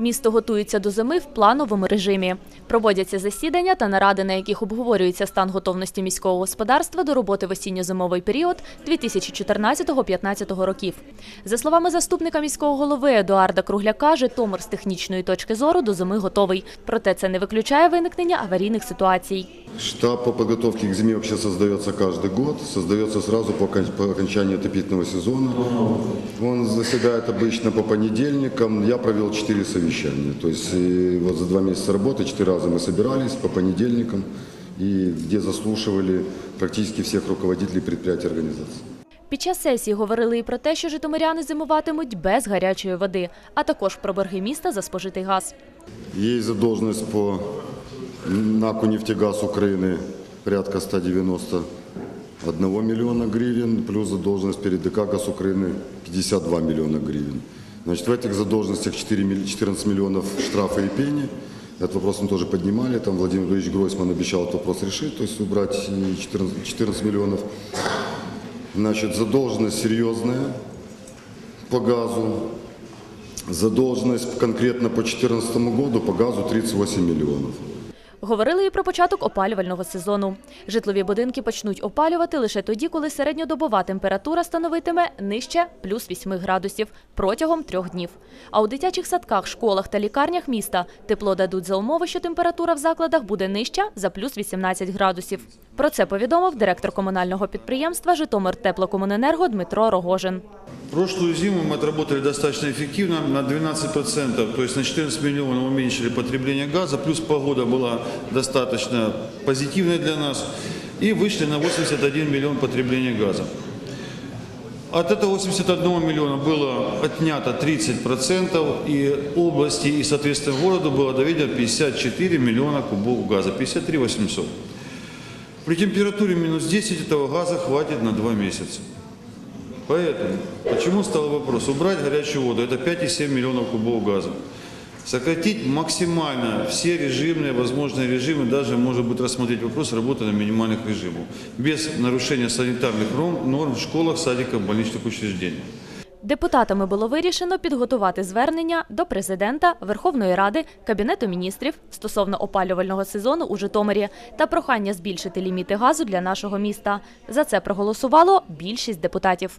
Місто готується до зими в плановому режимі. Проводяться засідання та наради, на яких обговорюється стан готовності міського господарства до роботи в осінньо-зимовий період 2014-2015 років. За словами заступника міського голови Едуарда Кругляка, Житомир з технічної точки зору до зими готовий. Проте це не виключає виникнення аварійних ситуацій. Штаб по подготовке к зиме вообще создается каждый год, создается сразу по, окон- по окончании отопительного сезона. Он заседает обычно по понедельникам. Я провел четыре совещания. То есть э, вот за два месяца работы четыре раза мы собирались по понедельникам, и где заслушивали практически всех руководителей предприятий и организаций. Під час сесії говорили і про те, що житомиряни зимуватимуть без гарячої води, а також про борги міста за спожитий газ. Есть задолженность по НАКу «Нефтегаз Украины» порядка 191 миллиона гривен, плюс задолженность перед ДК «Газ Украины» 52 миллиона гривен. Значит, в этих задолженностях 4 милли- 14 миллионов штрафа и пени. Этот вопрос мы тоже поднимали. Там Владимир Владимирович Гройсман обещал этот вопрос решить, то есть убрать и 14, 14 миллионов. Значит, задолженность серьезная по газу. Задолженность конкретно по 2014 году по газу 38 миллионов. Говорили і про початок опалювального сезону. Житлові будинки почнуть опалювати лише тоді, коли середньодобова температура становитиме нижче плюс 8 градусів протягом трьох днів. А у дитячих садках, школах та лікарнях міста тепло дадуть за умови, що температура в закладах буде нижча за плюс 18 градусів. Про це повідомив директор комунального підприємства Житомир Теплокомуненерго Дмитро Рогожин. Прошлую зиму мы отработали достаточно эффективно, на 12%, то есть на 14 миллионов уменьшили потребление газа, плюс погода была достаточно позитивной для нас, и вышли на 81 миллион потребления газа. От этого 81 миллиона было отнято 30%, и области, и, соответственно, городу было доведено 54 миллиона кубов газа, 53 800. При температуре минус 10 этого газа хватит на 2 месяца. Поэтому, почему стал вопрос? Убрать горячую воду, это 5,7 миллионов кубов газа. Сократить максимально все режимные, возможные режимы, даже, может быть, рассмотреть вопрос работы на минимальных режимах, без нарушения санитарных норм, норм в школах, садиках, больничных учреждениях. Депутатами було вирішено підготувати звернення до президента, Верховної Ради, Кабінету міністрів стосовно опалювального сезону у Житомирі та прохання збільшити ліміти газу для нашого міста. За це проголосувало більшість депутатів.